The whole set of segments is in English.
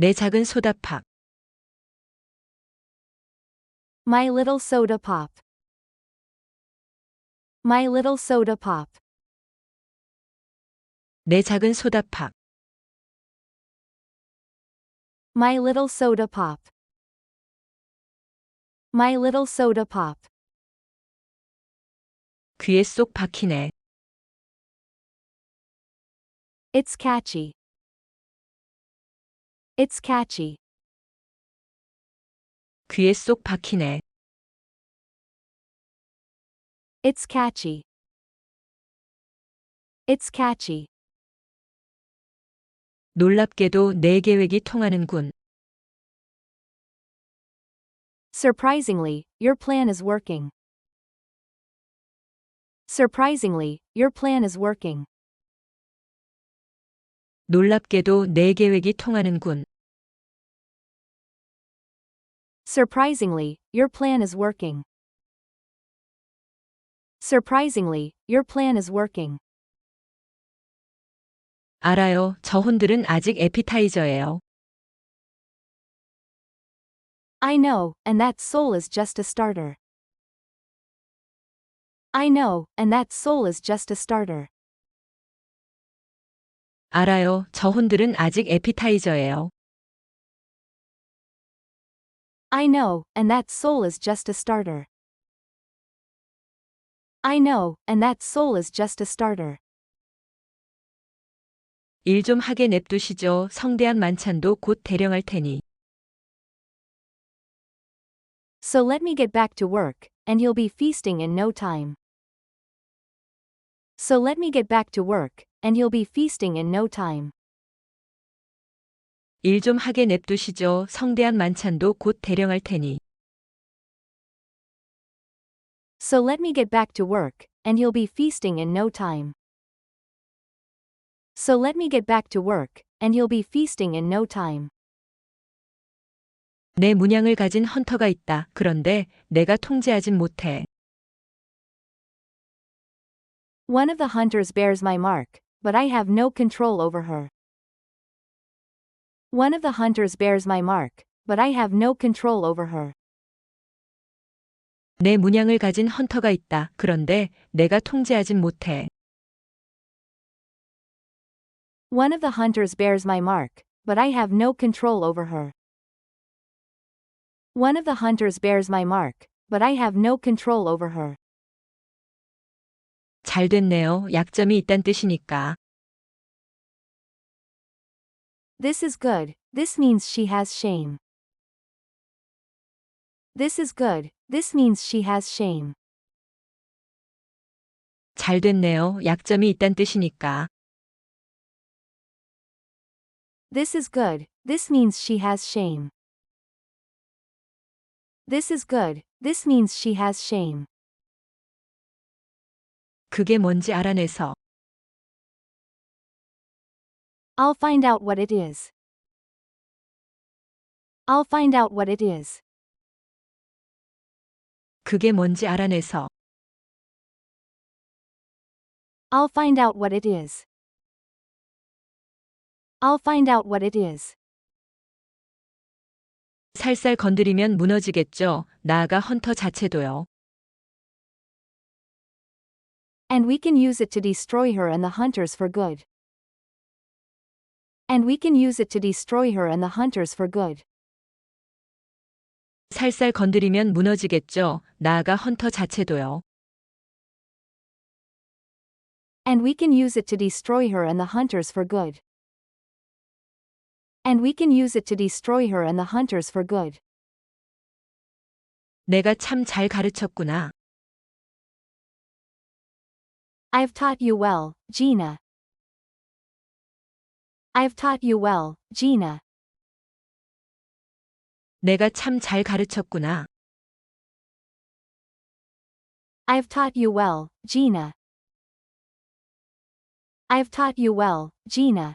내 작은 소다팝. My little soda pop. My little soda pop. 내 작은 소다팝. My little soda pop. My little soda pop. 귀에 쏙 박히네. It's catchy. It's catchy. 귀에 쏙 박히네. It's catchy. It's catchy. 놀랍게도 내 계획이 통하는군. Surprisingly, your plan is working. Surprisingly, your plan is working. 놀랍게도 내 계획이 통하는군. Surprisingly, your plan is working. Surprisingly, your plan is working. 알아요. 저 혼들은 아직 에피타이저예요. I know, and that soul is just a starter. I know, and that soul is just a starter. 알아요. 저 혼들은 아직 에피타이저예요. I know, and that soul is just a starter. I know, and that soul is just a starter. 일 좀 하게 냅두시죠. 성대한 만찬도 곧 대령할 테니. So let me get back to work, and you'll be feasting in no time. So let me get back to work, and you'll be feasting in no time. 일 좀 하게 냅두시죠. 성대한 만찬도 곧 대령할 테니. So let me get back to work, and you'll be feasting in no time. So let me get back to work, and you'll be feasting in no time. 내 문양을 가진 헌터가 있다. 그런데 내가 통제하진 못해. One of the hunters bears my mark, but I have no control over her. One of the hunters bears my mark, but I have no control over her. 내 문양을 가진 헌터가 있다. 그런데 내가 통제하진 못해. One of the hunters bears my mark, but I have no control over her. One of the hunters bears my mark, but I have no control over her. 잘 됐네요. 약점이 있단 뜻이니까. This is good, this means she has shame. This is good, this means she has shame. 잘 됐네요. 약점이 있단 뜻이니까. This is good, this means she has shame. This is good, this means she has shame. 그게 뭔지 알아내서. I'll find out what it is. I'll find out what it is. 그게 뭔지 알아내서. I'll find out what it is. I'll find out what it is. 살살 건드리면 무너지겠죠. 나아가 헌터 자체도요. And we can use it to destroy her and the hunters for good. And we can use it to destroy her and the hunters for good. 살살 건드리면 무너지겠죠. 나아가 헌터 자체도요. And we can use it to destroy her and the hunters for good. And we can use it to destroy her and the hunters for good. 내가 참 잘 가르쳤구나. I've taught you well, Gina. I've taught you well, Gina. 내가 참 잘 가르쳤구나. I've taught you well, Gina. I've taught you well, Gina.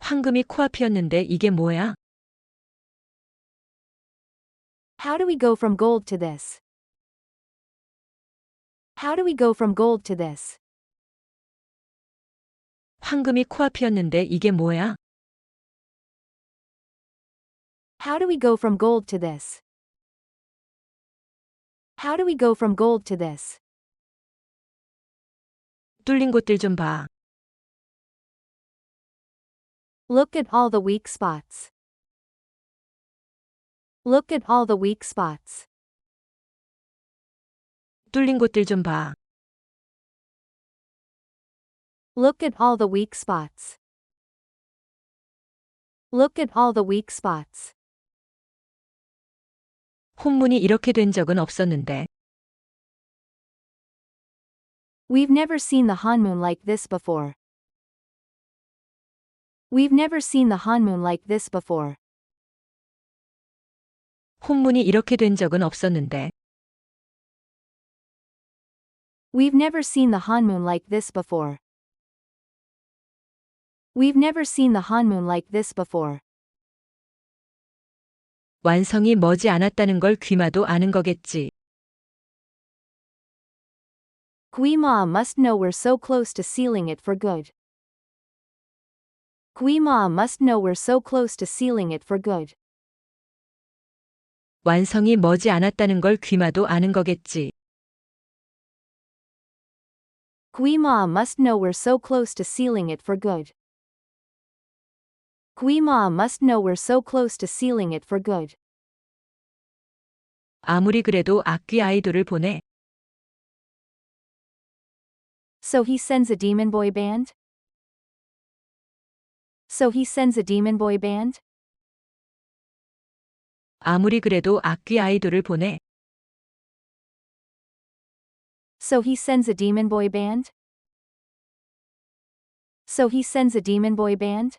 황금이 코앞이었는데 이게 뭐야? How do we go from gold to this? How do we go from gold to this? 황금이 코앞이었는데 이게 뭐야? How do we go from gold to this? How do we go from gold to this? 뚫린 곳들 좀 봐. Look at all the weak spots. Look at all the weak spots. 뚫린 곳들 좀 봐. Look at all the weak spots. Look at all the weak spots. 혼문이 이렇게 된 적은 없었는데. We've never seen the Hanmoon like this before. We've never seen the Hanmoon like this before. 혼문이 이렇게 된 적은 없었는데. We've never seen the Hanmoon like this before. We've never seen the Hanmoon like this before. 완성이 머지 않았다는 걸 귀마도 아는 거겠지. Guima must know we're so close to sealing it for good. Guima must know we're so close to sealing it for good. 완성이 머지 않았다는 걸 귀마도 아는 거겠지. Guima must know we're so close to sealing it for good. Guima must know we're so close to sealing it for good. 아무리 그래도 악귀 아이돌을 보내. So he sends a demon boy band? So he sends a demon boy band? 아무리 그래도 악귀 아이돌을 보내. So he sends a demon boy band? So he sends a demon boy band?